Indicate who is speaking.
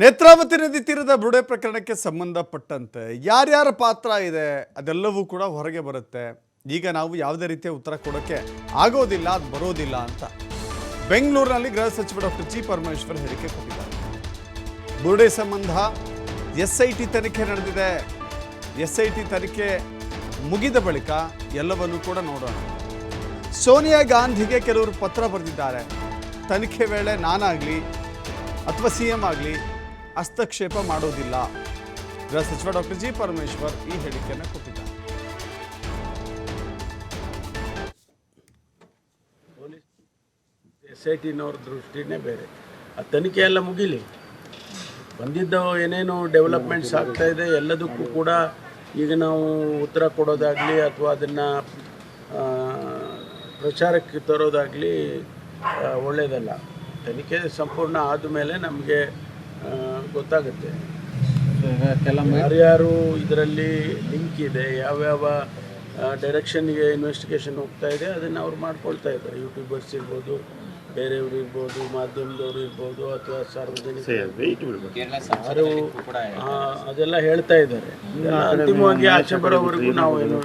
Speaker 1: ನೇತ್ರಾವತಿ ನದಿ ತೀರದ ಬುರುಡೆ ಪ್ರಕರಣಕ್ಕೆ ಸಂಬಂಧಪಟ್ಟಂತೆ ಯಾರ್ಯಾರ ಪಾತ್ರ ಇದೆ, ಅದೆಲ್ಲವೂ ಕೂಡ ಹೊರಗೆ ಬರುತ್ತೆ. ಈಗ ನಾವು ಯಾವುದೇ ರೀತಿಯ ಉತ್ತರ ಕೊಡೋಕ್ಕೆ ಆಗೋದಿಲ್ಲ, ಅದು ಬರೋದಿಲ್ಲ ಅಂತ. ಬೆಂಗಳೂರಿನಲ್ಲಿ ಗೃಹ ಸಚಿವ ಡಾಕ್ಟರ್ ಜಿ ಪರಮೇಶ್ವರ್ ಹೇಳಿಕೆ ಕೊಟ್ಟಿದ್ದಾರೆ. ಬುರುಡೆ ಸಂಬಂಧ ಎಸ್ ಐ ಟಿ ತನಿಖೆ ನಡೆದಿದೆ. ಎಸ್ ಐ ಟಿ ತನಿಖೆ ಮುಗಿದ ಬಳಿಕ ಎಲ್ಲವನ್ನೂ ಕೂಡ ನೋಡೋಣ. ಸೋನಿಯಾ ಗಾಂಧಿಗೆ ಕೆಲವರು ಪತ್ರ ಬರೆದಿದ್ದಾರೆ. ತನಿಖೆ ವೇಳೆ ನಾನಾಗಲಿ ಅಥವಾ ಸಿ ಎಂ ಆಗಲಿ ಹಸ್ತಕ್ಷೇಪ ಮಾಡೋದಿಲ್ಲ. ಗೃಹ ಸಚಿವ ಡಾಕ್ಟರ್ ಜಿ ಪರಮೇಶ್ವರ್ ಈ ಹೇಳಿಕೆಯನ್ನು ಕೊಟ್ಟಿದ್ದಾರೆ.
Speaker 2: ಎಸ್ ಐ ಟಿನವ್ರ ದೃಷ್ಟಿನೇ ಬೇರೆ. ಆ ತನಿಖೆ ಎಲ್ಲ ಮುಗಿಲಿ. ಬಂದಿದ್ದ ಏನೇನು ಡೆವಲಪ್ಮೆಂಟ್ಸ್ ಆಗ್ತಾ ಇದೆ, ಎಲ್ಲದಕ್ಕೂ ಕೂಡ ಈಗ ನಾವು ಉತ್ತರ ಕೊಡೋದಾಗಲಿ ಅಥವಾ ಅದನ್ನು ಪ್ರಚಾರಕ್ಕೆ ತರೋದಾಗಲಿ ಒಳ್ಳೆಯದಲ್ಲ ತನಿಖೆ ಸಂಪೂರ್ಣ ಆದಮೇಲೆ ನಮಗೆ ಗೊತ್ತಾಗುತ್ತೆ. ಯಾರ್ಯಾರು ಇದರಲ್ಲಿ ಲಿಂಕ್ ಇದೆ ಯಾವ್ಯಾವ ಡೈರೆಕ್ಷನ್ಗೆ ಇನ್ವೆಸ್ಟಿಗೇಷನ್ ಹೋಗ್ತಾ ಇದೆ ಅದನ್ನು ಅವ್ರು ಮಾಡ್ಕೊಳ್ತಾ ಇದ್ದಾರೆ. ಯೂಟ್ಯೂಬರ್ಸ್ ಇರ್ಬೋದು ಬೇರೆಯವರು ಇರ್ಬೋದು ಮಾಧ್ಯಮದವರು ಇರ್ಬೋದು ಅಥವಾ ಸಾರ್ವಜನಿಕರು. ಅದೆಲ್ಲ ಹೇಳ್ತಾ ಇದ್ದಾರೆ. ಅಂತಿಮವಾಗಿ ಆಚೆ ಬರೋವರೆಗೂ ನಾವು ಏನು